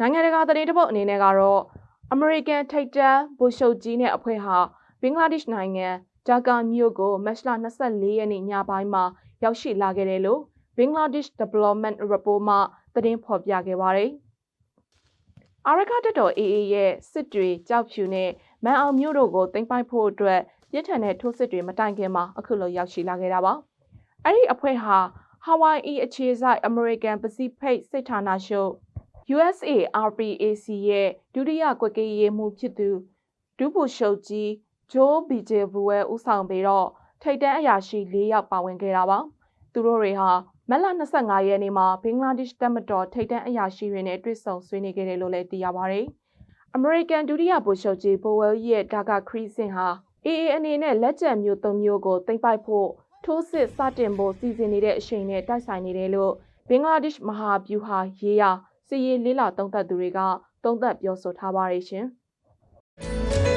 နိုင်ငံတကာသတင်းတစ်ပုတ်အနေနဲ့ကတော့အမေရိကန်ထိပ်တန်းဗိုလ်ချုပ်ကြီးနဲ့အဖွဲ့ဟာဘင်္ဂလားဒေ့ရှ်နိုင်ငံဂျာကာမြို့ကိုမတ်လ24ရက်နေ့ညပိုင်းမှာရောက်ရှိလာခဲ့တယ်လို့ Bangladesh Development Report မှသတင်းဖော်ပြခဲ့ပါတယ်။အာရခတက်တော် AA ရဲ့စစ်တွေကြောက်ဖြူနဲ့မန်အောင်မြို့တို့ကိုတင်ပိုက်ဖို့အတွက်ပြစ်ထန်တဲ့ထိုးစစ်တွေမတိုင်ခင်မှာအခုလိုရောက်ရှိလာခဲ့တာပါ။အဲ့ဒီအဖွဲ့ဟာဟာဝိုင်အီအခြေစိုက် American Pacific စစ်ဌာနချုပ် USA RPAC ရဲ့ဒုတိယကွက်ကရေးမှုဖြစ်သူဒုဗိုလ်ချုပ်ကြီးဂျိုးဘီဂျေဘူဝဲဦးဆောင်ပြီးတော့ထိတ်တန်းအရာရှိ၄ယောက်ပါဝင်ခဲ့တာပါ။သူတို့တွေဟာမက်လ25ရက်နေ့မှာဘင်္ဂလားဒေ့ရှ်တပ်မတော်ထိတ်တန်းအရာရှိတွေနဲ့တွေ့ဆုံဆွေးနွေးခဲ့တယ်လို့လည်းသိရပါတယ်။အမေရိကန်ဒုတိယဗိုလ်ချုပ်ကြီးဘိုဝဲရဲ့ဒါကာခရီးစင်ဟာ AA အနေနဲ့လက်ကျန်မျိုး၃မျိုးကိုသိမ်းပိုက်ဖို့ထိုးစစ်စတင်ဖို့စီစဉ်နေတဲ့အချိန်နဲ့တိုက်ဆိုင်နေတယ်လို့ဘင်္ဂလားဒေ့ရှ်မဟာဗျူဟာရေးရာ စီရင်လေးလာတုံးသက်သူတွေကတုံးသက်ပြောဆိုထားပါတယ်ရှင်။